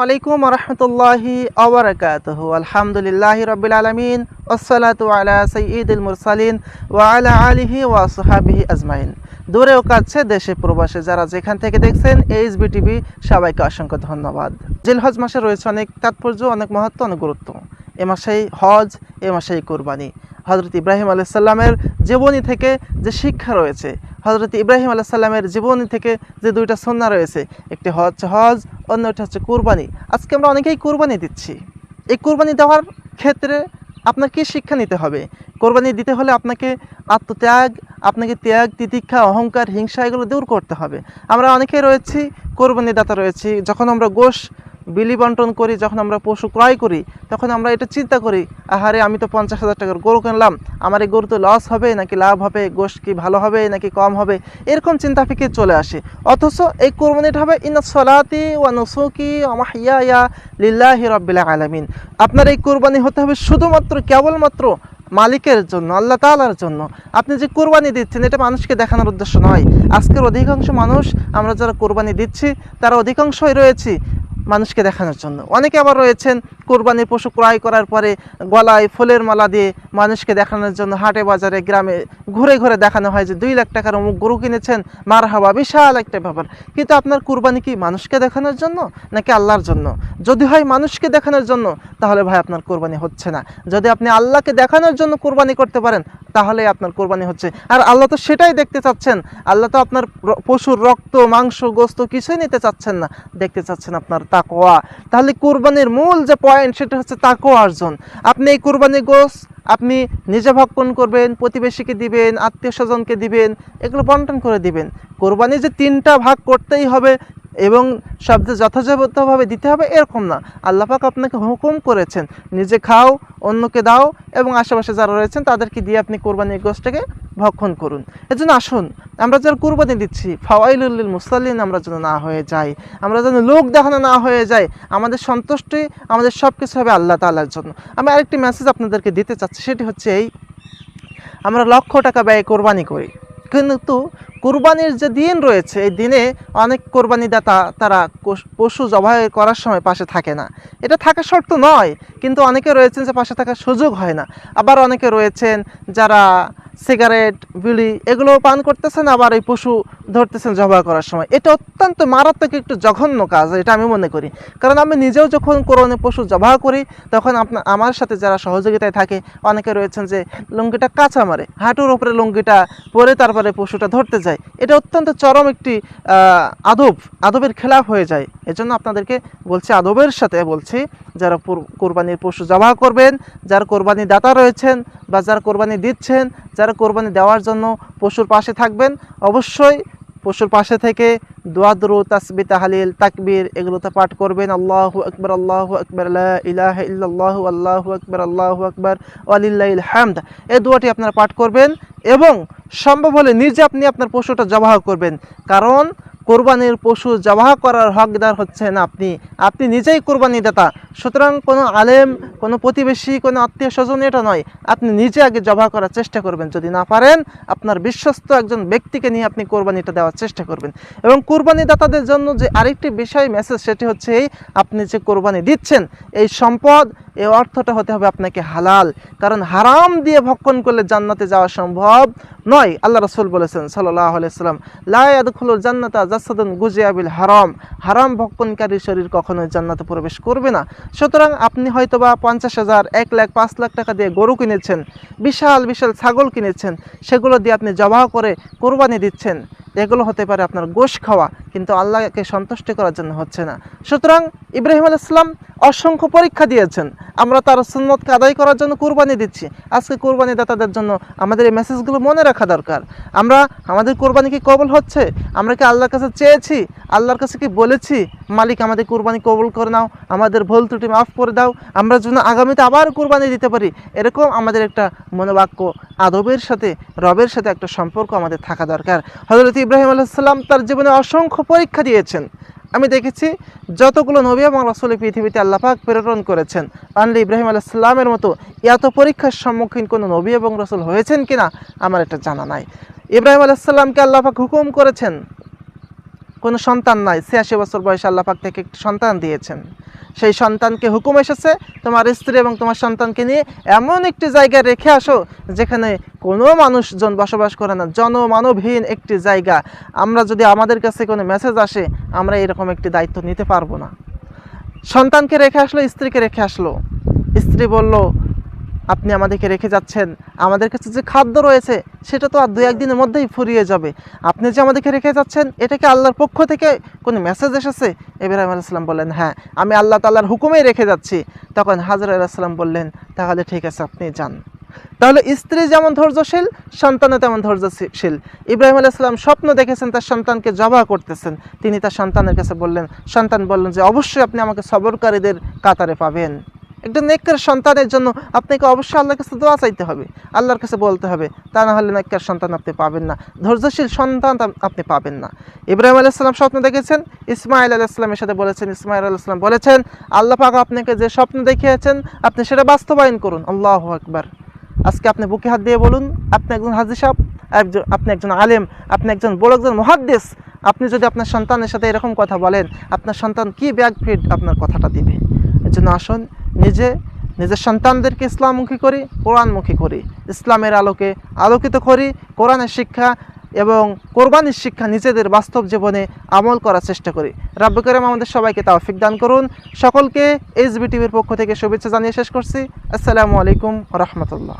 আলাইকুম রহমতুল্লাহি আবরকাতহ আলহামদুলিল্লাহ রবিল আলা সঈদুল মুরসালিন ওয়া আলা আলিহি ওয়া আজমাইন। দূরে ও কাছে, দেশে প্রবাসে যারা যেখান থেকে দেখছেন এইচ বি টিভি সবাইকে অসংখ্য ধন্যবাদ। জিলহজ মাসে রয়েছে অনেক তাৎপর্য, অনেক মহত্ব, অনেক গুরুত্ব। এ মাসেই হজ, এ মাসেই কোরবানি। হজরত ইব্রাহিম আলাইসাল্লামের জীবনী থেকে যে শিক্ষা রয়েছে হজরত ইব্রাহিম আলাইসাল্লামের জীবনী থেকে যে দুইটা সন্না রয়েছে, একটি হচ্ছে হজ অন্যটা হচ্ছে কুরবানি। আজকে আমরা অনেকেই কোরবানি দিচ্ছি। এই কোরবানি দেওয়ার ক্ষেত্রে আপনার কী শিক্ষা নিতে হবে। কোরবানি দিতে হলে আপনাকে আত্মত্যাগ, আপনাকে ত্যাগ, তিতিক্ষা, অহংকার, হিংসা এগুলো দূর করতে হবে। আমরা অনেকেই রয়েছি কোরবানি দাতা রয়েছি। যখন আমরা গোশ বিলি বন্টন করি, যখন আমরা পশু ক্রয় করি, তখন আমরা এটা চিন্তা করি, আহারে আমি তো পঞ্চাশ হাজার টাকার গরু কিনলাম, আমার এই গরু তো লস হবে, নাকি লাভ হবে, গোশ কি ভালো হবে, নাকি কম হবে, এরকম চিন্তা ফিকে চলে আসে। অথচ এই কোরবানিটা হবে ইনা সলাতি ওয়া নুসুকি ইয়া লিল্লাহি রব্বিল আলামিন। আপনার এই কোরবানি হতে হবে শুধুমাত্র, কেবলমাত্র মালিকের জন্য, আল্লাহ তালার জন্য। আপনি যে কোরবানি দিচ্ছেন, এটা মানুষকে দেখানোর উদ্দেশ্য নয়। আজকের অধিকাংশ মানুষ, আমরা যারা কোরবানি দিচ্ছি, তারা অধিকাংশই রয়েছি। মানুষকে দেখানোর জন্য। অনেকে আবার রয়েছেন কোরবানির পশু ক্রয় করার পরে গলায় ফুলের মালা দিয়ে মানুষকে দেখানোর জন্য হাটে বাজারে, গ্রামে ঘুরে ঘুরে দেখানো হয় যে দুই লাখ টাকার অমুক গরু কিনেছেন। মার হাওয়া বিশাল একটা ব্যাপার। কিন্তু আপনার কোরবানি কি মানুষকে দেখানোর জন্য নাকি আল্লাহর জন্য? যদি হয় মানুষকে দেখানোর জন্য, তাহলে ভাই আপনার কোরবানি হচ্ছে না। যদি আপনি আল্লাহকে দেখানোর জন্য কোরবানি করতে পারেন তাহলে আপনার কোরবানি হচ্ছে। আর আল্লাহ তো সেটাই দেখতে চাচ্ছেন। আল্লাহ তো আপনার পশুর রক্ত, মাংস, গোস্ত কিছুই নিতে চাচ্ছেন না। দেখতে চাচ্ছেন আপনার তাকোয়া তাহলে কোরবানির মূল যে পয়েন্ট সেটা হচ্ছে তাকোয়া অর্জন। আপনি এই কোরবানি গোস আপনি নিজে ভক্ষণ করবেন, প্রতিবেশীকে দিবেন আত্মীয় স্বজনকে দিবেন, এগুলো বন্টন করে দিবেন। কোরবানি যে তিনটা ভাগ করতেই হবে এবং শব্দে যথাযথভাবে দিতে হবে, এরকম না। আল্লাপাক আপনাকে হুকুম করেছেন, নিজে খাও, অন্যকে দাও এবং আশেপাশে যারা রয়েছেন তাদেরকে দিয়ে আপনি কোরবানির গোষ্ঠটাকে ভক্ষণ করুন। এজন্য আসুন, আমরা যেন কোরবানি দিচ্ছি ফাওয়াইলুল্লিল মুসাল্লিন, আমরা যেন না হয়ে যাই, আমরা যেন লোক দেখানো না হয়ে যায় আমাদের সন্তুষ্টি, আমাদের সব কিছু হবে আল্লাহ তাআলার জন্য। আমি আরেকটি মেসেজ আপনাদেরকে দিতে চাচ্ছি, সেটি হচ্ছে এই, আমরা লক্ষ টাকা ব্যয় কোরবানি করি, কিন্তু কোরবানির যে দিন রয়েছে, এই দিনে অনেক কোরবানিদাতা তারা পশু জবাই করার সময় পাশে থাকে না। এটা থাকা শর্ত নয়, কিন্তু অনেকে রয়েছেন যে পাশে থাকার সুযোগ হয় না। আবার অনেকে রয়েছেন যারা সিগারেট, বিড়ি এগুলো পান করতেছেন, আবার এই পশু ধরতেছেন জবাই করার সময়। এটা অত্যন্ত মারাত্মক একটু জঘন্য কাজ, এটা আমি মনে করি। কারণ আমি নিজেও যখন কোরবানি পশু জবাই করি, তখন আপনার আমার সাথে যারা সহযোগিতায় থাকে, অনেকে রয়েছেন যে লুঙ্গিটা কাঁচা মারে, হাঁটুর উপরে লুঙ্গিটা পরে তারপরে পশুটা ধরতে যায়। এটা অত্যন্ত চরম একটি আদব, আদবের খেলাফ হয়ে যায়। এজন্য আপনাদেরকে বলছি, আদবের সাথে বলছি, যারা কোরবানির পশু জবাই করবেন, যার কোরবানি দাতা রয়েছেন বা যার কোরবানি দিচ্ছেন যারা কোরবানি দেওয়ার জন্য পশুর পাশে থাকবেন, অবশ্যই পশুর পাশে থেকে দোয়াদ্রু তাসবি তাহালিল, তাকবীর এগুলোতে পাঠ করবেন। আল্লাহ আকবর, আল্লাহু আকবর, লা ইহ আল্লাহ আল্লাহু আল্লাহ আল্লাহু আলিল্লাহ হামদ। এই দোয়াটি আপনারা পাঠ করবেন এবং সম্ভব হলে নিজে আপনি আপনার পশুটা জবাহ করবেন। কারণ কোরবানির পশু জবাহ করার হকদার হচ্ছেন আপনি। আপনি নিজেই কোরবানি দাতা সুতরাং কোনো আলেম, কোনো প্রতিবেশী, কোনো আত্মীয় স্বজন এটা নয়। আপনি নিজে আগে জবাহ করার চেষ্টা করবেন। যদি না পারেন, আপনার বিশ্বস্ত একজন ব্যক্তিকে নিয়ে আপনি কোরবানিটা দেওয়ার চেষ্টা করবেন। এবং কোরবানি দাতাদের জন্য যে আরেকটি বিষয় মেসেজ সেটি হচ্ছে এই, আপনি যে কোরবানি দিচ্ছেন, এই সম্পদ, এই অর্থটা হতে হবে আপনাকে হালাল। কারণ হারাম দিয়ে ভক্ষণ করলে জান্নাতে যাওয়া সম্ভব নয়। আল্লাহ রসুল বলেছেন সাল্লাহ আলাইসাল্লাম লায়াদুল জান্নাতা জাসাদুন গুজিয়াবিল হারাম। হারাম ভক্ষণকারী শরীর কখনোই জান্নাতে প্রবেশ করবে না। সুতরাং আপনি হয়তোবা পঞ্চাশ হাজার, এক লাখ, পাঁচ লাখ টাকা দিয়ে গরু কিনেছেন, বিশাল বিশাল ছাগল কিনেছেন, সেগুলো দিয়ে আপনি জবাহ করে কোরবানি দিচ্ছেন। এগুলো হতে পারে আপনার গোশ খাওয়া, কিন্তু আল্লাহকে সন্তুষ্ট করার জন্য হচ্ছে না। সুতরাং ইব্রাহিম আলাইসলাম অসংখ্য পরীক্ষা দিয়েছেন। আমরা তার সুন্নতকে আদায় করার জন্য কোরবানি দিচ্ছি। আজকে কোরবানি দাতাদের জন্য আমাদের এই মেসেজগুলো মনে রাখা দরকার। আমরা, আমাদের কোরবানি কি কবল হচ্ছে? আমরা কি আল্লাহর কাছে চেয়েছি? আল্লাহর কাছে কি বলেছি? মালিক, আমাদের কোরবানি কবল করে নাও। আমাদের ভুল ত্রুটি মাফ করে দাও। আমরা যেন আগামীতে আবার কোরবানি দিতে পারি। এরকম আমাদের একটা মনোবাক্য আদবের সাথে, রবের সাথে একটা সম্পর্ক আমাদের থাকা দরকার। হজরত ইব্রাহিম আলাইসাল্লাম তার জীবনে অসংখ্য পরীক্ষা দিয়েছেন। আমি দেখেছি যতগুলো নবী এবং রাসূল পৃথিবীতে আল্লাপাক প্রেরণ করেছেন। আনলে ইব্রাহিম আলাইসাল্লামের মতো এত পরীক্ষার সম্মুখীন কোনো নবী এবং রসুল হয়েছেন কিনা, আমার এটা জানা নাই। ইব্রাহিম আলাইসাল্লামকে আল্লাপাক হুকুম করেছেন, কোনো সন্তান নাই, ছিয়াশি বছর বয়সে আল্লাপাক থেকে একটি সন্তান দিয়েছেন। সেই সন্তানকে হুকুম এসেছে, তোমার স্ত্রী এবং তোমার সন্তানকে নিয়ে এমন একটি জায়গায় রেখে আসো যেখানে কোনো মানুষজন বসবাস করে না, জনমানবহীন একটি জায়গা। আমরা যদি আমাদের কাছে কোনো মেসেজ আসে, আমরা এরকম একটি দায়িত্ব নিতে পারব না। সন্তানকে রেখে আসলো, স্ত্রীকে রেখে আসলো। স্ত্রী বলল আপনি আমাদেরকে রেখে যাচ্ছেন, আমাদের কাছে যে খাদ্য রয়েছে, সেটা তো আর দু একদিনের মধ্যেই ফুরিয়ে যাবে। আপনি যে আমাদেরকে রেখে যাচ্ছেন, এটা কি আল্লাহর পক্ষ থেকে কোনো মেসেজ এসেছে? ইব্রাহিম আলাইসাল্লাম বললেন হ্যাঁ আমি আল্লাহ তাল্লাহর হুকুমেই রেখে যাচ্ছি। তখন হাজর আলাইসাল্লাম বললেন, তাহলে ঠিক আছে, আপনি যান। তাহলে স্ত্রী যেমন ধৈর্যশীল, সন্তানও তেমন ধৈর্যশীল। ইব্রাহিম আলাইসাল্লাম স্বপ্ন দেখেছেন তার সন্তানকে জবা করতেছেন। তিনি তার সন্তানের কাছে বললেন, সন্তান বললেন যে, অবশ্যই আপনি আমাকে সবরকারীদের কাতারে পাবেন। একজন নেককার সন্তানের জন্য আপনাকে অবশ্যই আল্লাহর কাছে দোয়া চাইতে হবে। আল্লাহর কাছে বলতে হবে, তা না হলে নেককার সন্তান আপনি পাবেন না, ধৈর্যশীল সন্তান আপনি পাবেন না। ইব্রাহিম আলাইসাল্লাম স্বপ্ন দেখেছেন ইসমাইল আলাইসাল্লামের সাথে বলেছেন ইসমাইল আলাইসাল্লাম বলেছেন, আল্লাহ পাক আপনাকে যে স্বপ্ন দেখিয়েছেন, আপনি সেটা বাস্তবায়ন করুন। আল্লাহ আকবার। আজকে আপনি বুকে হাত দিয়ে বলুন, আপনি একজন হাজি সাহেব, একজন আপনি একজন আলেম, আপনি একজন বড় একজন মহাদ্দেশ আপনি যদি আপনার সন্তানের সাথে এরকম কথা বলেন, আপনার সন্তান কি ব্যাগ ফিট আপনার কথাটা দিবে? এর জন্য আসুন নিজে, নিজের সন্তানদেরকে ইসলামমুখী করি, কোরআনমুখী করি। ইসলামের আলোকে আলোকিত করি, কোরআনের শিক্ষা এবং কোরবানির শিক্ষা নিজেদের বাস্তব জীবনে আমল করার চেষ্টা করি। রাব্য করেম আমাদের সবাইকে তাওফিক দান করুন। সকলকে এইচ বি টিভির পক্ষ থেকে শুভেচ্ছা জানিয়ে শেষ করছি। আসসালামু আলাইকুম রহমতুল্লাহ।